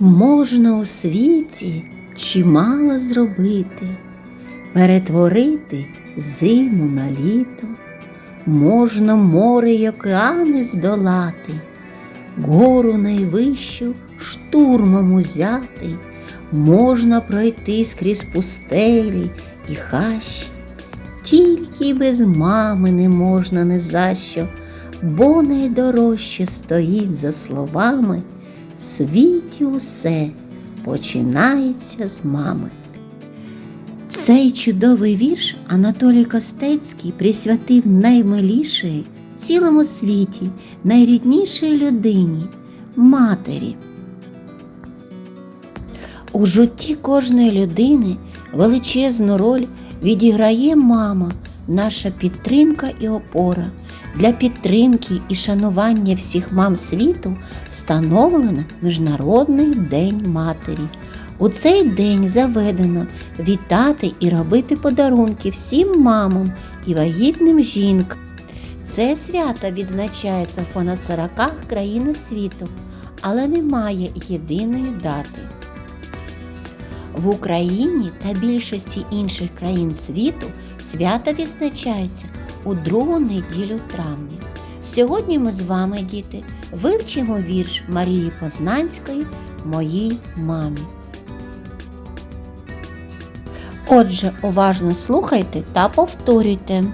Можна у світі чимало зробити, перетворити зиму на літо, можна море й океани здолати, гору найвищу штурмом узяти, можна пройти скрізь пустелі і хащі, тільки без мами не можна не за що, бо найдорожче стоїть за словами. Світі усе починається з мами. Цей чудовий вірш Анатолій Костецький присвятив наймилішої в цілому світі, найріднішій людині матері. У житті кожної людини величезну роль відіграє мама, наша підтримка і опора. Для підтримки і шанування всіх мам світу встановлено Міжнародний день матері. У цей день заведено вітати і робити подарунки всім мамам і вагітним жінкам. Це свято відзначається в понад 40 країнах світу, але немає єдиної дати. В Україні та більшості інших країн світу свято відзначається у другу неділю травня. Сьогодні ми з вами, діти, вивчимо вірш Марії Познанської Моїй мамі. Отже, уважно слухайте та повторюйте.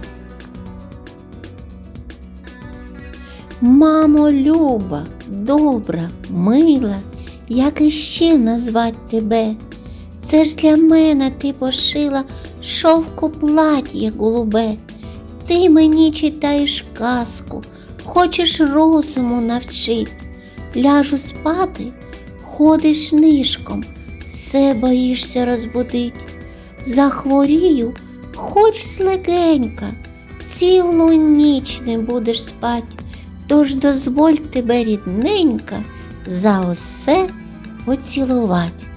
Мамо, люба, добра, мила, як іще назвать тебе? Це ж для мене ти пошила шовку плат'я голубе. Ти мені читаєш казку, хочеш розуму навчить. Ляжу спати, ходиш нишком, все боїшся розбудить. Захворію, хоч слегенька, цілу ніч не будеш спать. Тож дозволь тебе, рідненька, за усе поцілувати.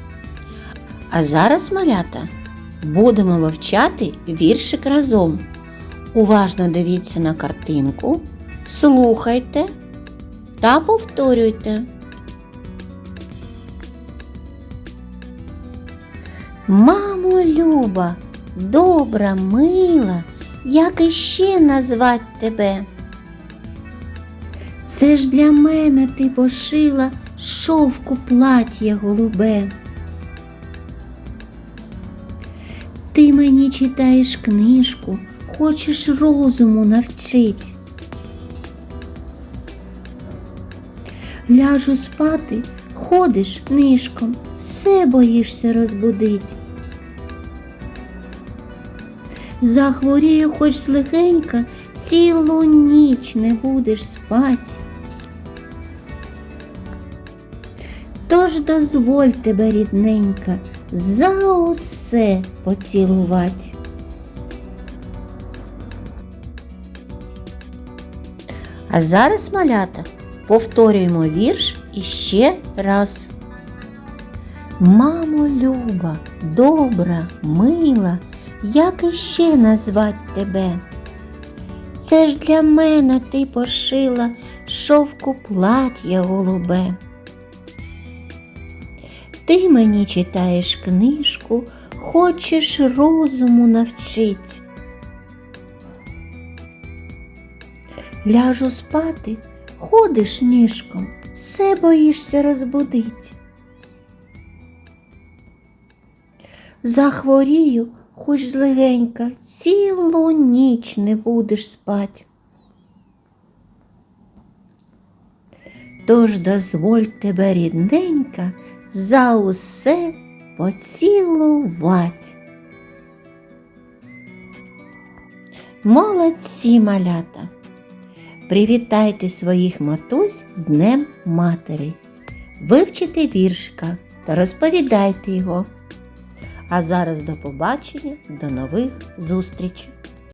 А зараз, малята, будемо вивчати віршик разом. Уважно дивіться на картинку, слухайте та повторюйте. Мамо Люба, добра, мила, як іще назвать тебе? Це ж для мене ти пошила шовку плаття голубе. Мені читаєш книжку, хочеш розуму навчить. Ляжу спати, ходиш нишком, все боїшся розбудить. Захворію хоч злегенька, цілу ніч не будеш спать. Тож дозволь тебе, рідненька, за усе поцілувати. А зараз, малята, повторюємо вірш іще раз. Мамо люба, добра, мила, як іще назвать тебе? Це ж для мене ти пошила шовку плаття голубе. Ти мені читаєш книжку, хочеш розуму навчить. Ляжу спати, ходиш ніжком, все боїшся розбудить. Захворію, хоч злегенька, цілу ніч не будеш спать. Тож дозволь тебе, рідненька, за усе поцілувать. Молодці малята! Привітайте своїх матусь з Днем Матері. Вивчите віршика та розповідайте його. А зараз до побачення, до нових зустрічей!